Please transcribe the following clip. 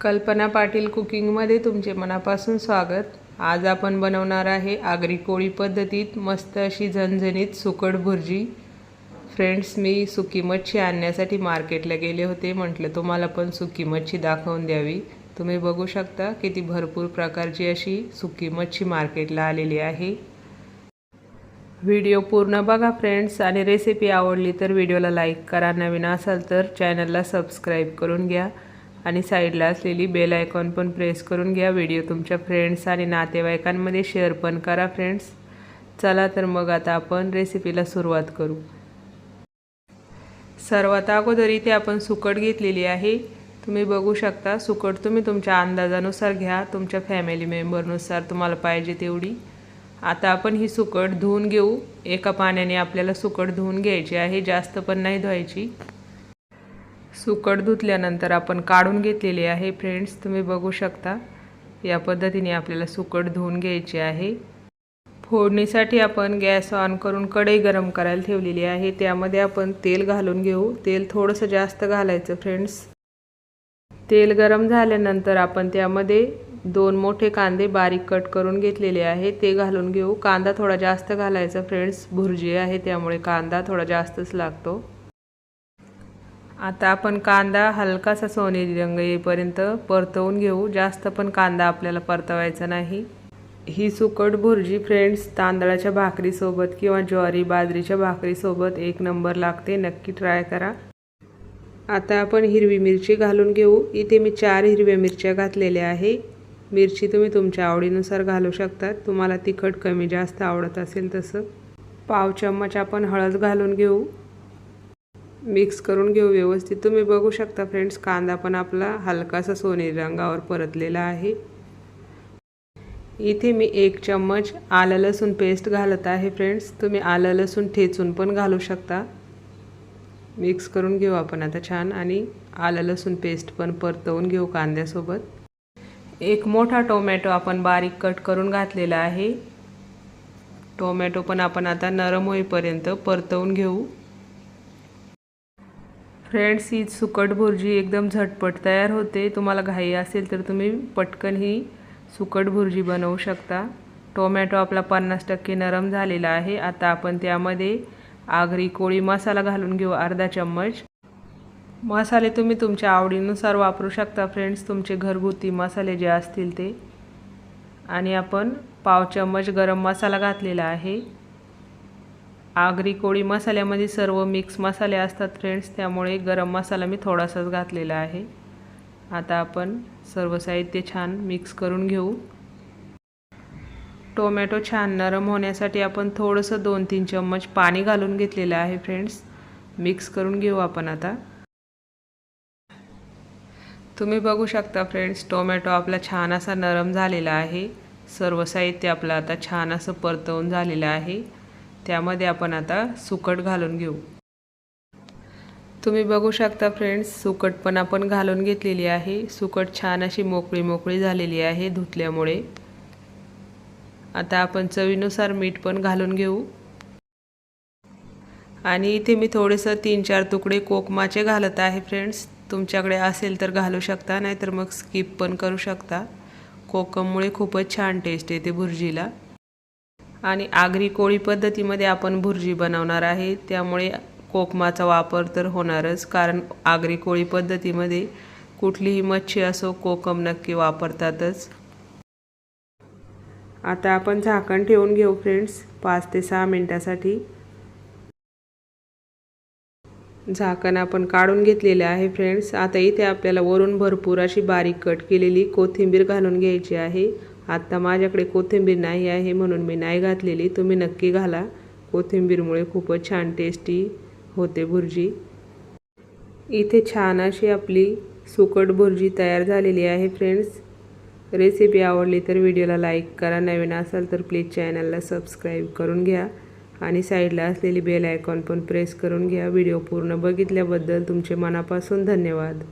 कल्पना पाटील कुकिंगमध्ये तुमचे मनापासून स्वागत. आज आपण बनवणार आहे आगरी कोळी पद्धतीत मस्त अशी झणझणीत सुकट भुर्जी. फ्रेंड्स मी सुकी मच्छी आणण्यासाठी मार्केटला गेले होते. म्हटलं तुम्हाला पण सुकी मच्छी दाखवून द्यावी. तुम्ही बघू शकता किती भरपूर प्रकारची अशी सुकी मच्छी मार्केटला आलेली आहे. व्हिडिओ पूर्ण बघा फ्रेंड्स आणि रेसिपी आवडली तर व्हिडिओला लाईक करा. नवीन असाल तर चॅनलला सबस्क्राईब करून घ्या. आणि साईडला असलेली बेल आयकॉन पण प्रेस करून घ्या. व्हिडिओ तुमच्या फ्रेंड्स आणि नातेवाईकांमध्ये शेअर पण करा फ्रेंड्स चला तर मग आता आपण रेसिपीला सुरुवात करू. सर्वात अगोदर इथे आपण सुकट घेतलेली आहे. तुम्ही बघू शकता सुकट तुम्ही तुमच्या अंदाजानुसार घ्या. तुमच्या फॅमिली मेंबरनुसार तुम्हाला पाहिजे तेवढी. आता आपण ही सुकट धुवून घेऊ. एका पाण्याने आपल्याला सुकट धुवून घ्यायची आहे. जास्त पण नाही धुवायची. सुकट धुतल्यानंतर आपण काढून घेतलेली आहे. फ्रेंड्स तुम्ही बघू शकता या पद्धतीने आपल्याला सुकट धुवून घ्यायची आहे. फोडणीसाठी आपण गॅस ऑन करून कढई गरम करायला ठेवलेली आहे. त्यामध्ये आपण तेल घालून घेऊ. तेल थोडंसं जास्त घालायचं फ्रेंड्स. तेल गरम झाल्यानंतर आपण त्यामध्ये दोन मोठे कांदे बारीक कट करून घेतलेले आहे. ते घालून घेऊ. कांदा थोडा जास्त घालायचा फ्रेंड्स. भुर्जी आहे त्यामुळे कांदा थोडा जास्तच लागतो. आता आपण कांदा हलकासा सोनेरी रंग येईपर्यंत परतवून घेऊ. जास्त पण कांदा आपल्याला परतवायचा नाही. ही सुकट भुर्जी फ्रेंड्स तांदळाच्या भाकरीसोबत किंवा ज्वारी बाजरीच्या भाकरीसोबत एक नंबर लागते. नक्की ट्राय करा. आता आपण हिरवी मिरची घालून घेऊ. इथे मी चार हिरव्या मिरच्या घातलेल्या आहे. मिरची तुम्ही तुमच्या आवडीनुसार घालू शकता. तुम्हाला तिखट कमी जास्त आवडत असेल तसं. पाव चम्मच आपण हळद घालून घेऊ. मिक्स करून घेऊ व्यवस्थित. तुम्ही बघू शकता फ्रेंड्स कांदा पण आपला हलकासा सोनेरी रंगावर परतलेला आहे. इथे मी एक चम्मच आलं लसूण पेस्ट घालत आहे फ्रेंड्स. तुम्ही आलं लसूण ठेचून पण घालू शकता. मिक्स करून घेऊ आपण आता छान आणि आलं लसूण पेस्ट पण परतवून घेऊ कांद्यासोबत. एक मोठा टोमॅटो आपण बारीक कट करून घातलेला आहे. टोमॅटो पण आपण आता नरम होईपर्यंत परतवून घेऊ. फ्रेंड्स ही सुकट भुर्जी एकदम झटपट तयार होते. तुम्हाला घाई असेल तर तुम्ही पटकन ही सुकट भुर्जी बनवू शकता. टोमॅटो आपला पन्नास टक्के नरम झालेला आहे. आता आपण त्यामध्ये आगरी कोळी मसाला घालून घेऊ अर्धा चम्मच. मसाले तुम्ही तुमच्या आवडीनुसार वापरू शकता फ्रेंड्स. तुमचे घरगुती मसाले जे असतील ते. आणि आपण पाव चम्मच गरम मसाला घातलेला आहे. आगरी कोळी मसाल्यामध्ये सर्व मिक्स मसाले असतात फ्रेंड्स त्यामुळे गरम मसाला मी थोडासाच घातलेला आहे. आता आपण सर्व साहित्य छान मिक्स करून घेऊ. टोमॅटो छान नरम होण्यासाठी आपण थोडंसं दोन तीन चम्मच पाणी घालून घेतलेलं आहे फ्रेंड्स मिक्स करून घेऊ आपण आता. तुम्ही बघू शकता फ्रेंड्स टोमॅटो आपला छान असा नरम झालेला आहे. सर्व साहित्य आपलं आता छान असं परतवून झालेलं आहे. त्यामध्ये आपण आता सुकट घालून घेऊ. तुम्ही बघू शकता फ्रेंड्स सुकट पण आपण घालून घेतलेली आहे. सुकट छान अशी मोकळी मोकळी झालेली आहे धुतल्यामुळे. आता आपण चवीनुसार मीठ पण घालून घेऊ. आणि इथे मी थोडेसं तीन चार तुकडे कोकमाचे घालत आहे फ्रेंड्स. तुमच्याकडे असेल तर घालू शकता नाहीतर मग स्किप पण करू शकता. कोकममुळे खूपच छान टेस्ट येते भुर्जीला. आणि आगरी कोळी पद्धतीमध्ये आपण भुर्जी बनवणार आहे. त्यामुळे कोकमाचा वापर तर होणारच कारण आगरी कोळी पद्धतीमध्ये कुठलीही मच्छी असो कोकम नक्की वापरतातच. आता आपण झाकण ठेवून घेऊ फ्रेंड्स पाच ते सहा मिनटासाठी. झाकण आपण काढून घेतलेले आहे फ्रेंड्स. आता इथे आपल्याला वरून भरपूर अशी बारीक कट केलेली कोथिंबीर घालून घ्यायची आहे. आत्ता माझ्याकडे कोथिंबीर नाही आहे म्हणून मी नाही घातलेली. तुम्ही नक्की घाला. कोथिंबीरमुळे खूपच छान टेस्टी होते भुर्जी. इथे छान अशी आपली सुकट भुर्जी तयार झालेली आहे फ्रेंड्स रेसिपी आवडली तर व्हिडिओला लाईक करा. नवीन असाल तर प्लीज चॅनलला सबस्क्राईब करून घ्या. आणि साईडला असलेली बेल आयकॉन पण प्रेस करून घ्या. व्हिडिओ पूर्ण बघितल्याबद्दल तुमचे मनापासून धन्यवाद.